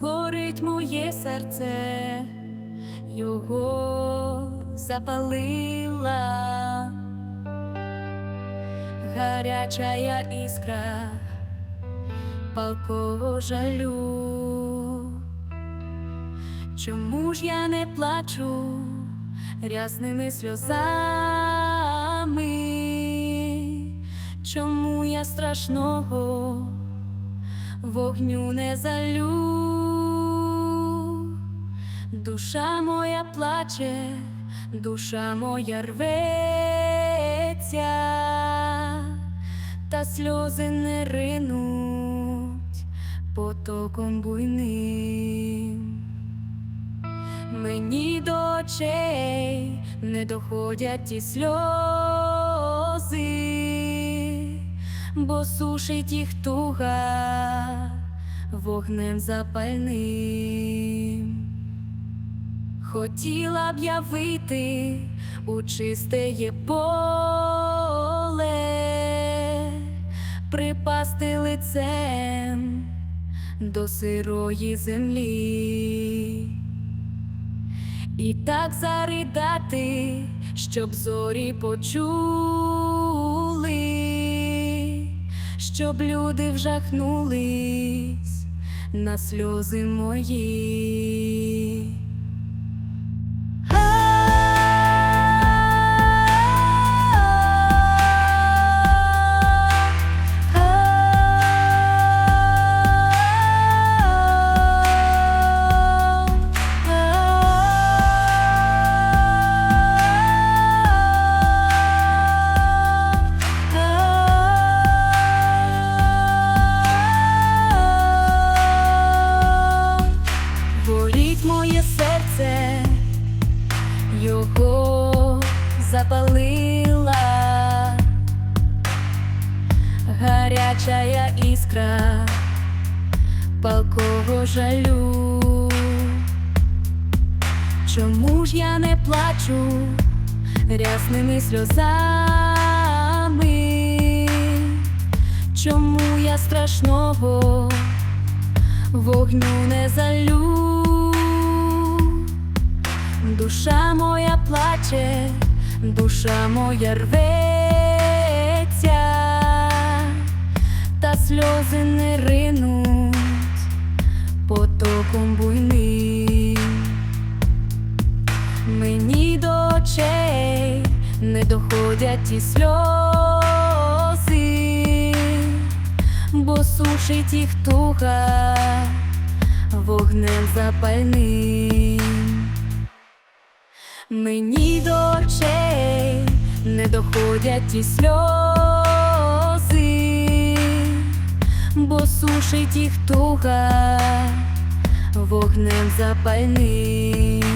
Горить моє серце, його запалила гарячая іскра палкого жалю. Чому ж я не плачу рясними сльозами? Чому я страшного вогню не залю? Душа моя плаче, душа моя рветься, та сльози не ринуть потоком буйним. Мені до очей не доходять ті сльози, бо сушить їх туга вогнем запальним. Хотіла б я вийти у чисте поле, припасти лицем до сирої землі. І так заридати, щоб зорі почули, щоб люди вжахнулись на сльози мої. Запалила гарячая іскра палкого жалю. Чому ж я не плачу рясними сльозами? Чому я страшного вогню не залю? Душа моя плаче, душа моя рветься, та сльози не ринуть потоком буйним. Мені до очей не доходять ті сльози, бо сушить їх туга вогнем запальним. Мені до очей не доходять і сльози, бо сушить їх туга вогнем запальним.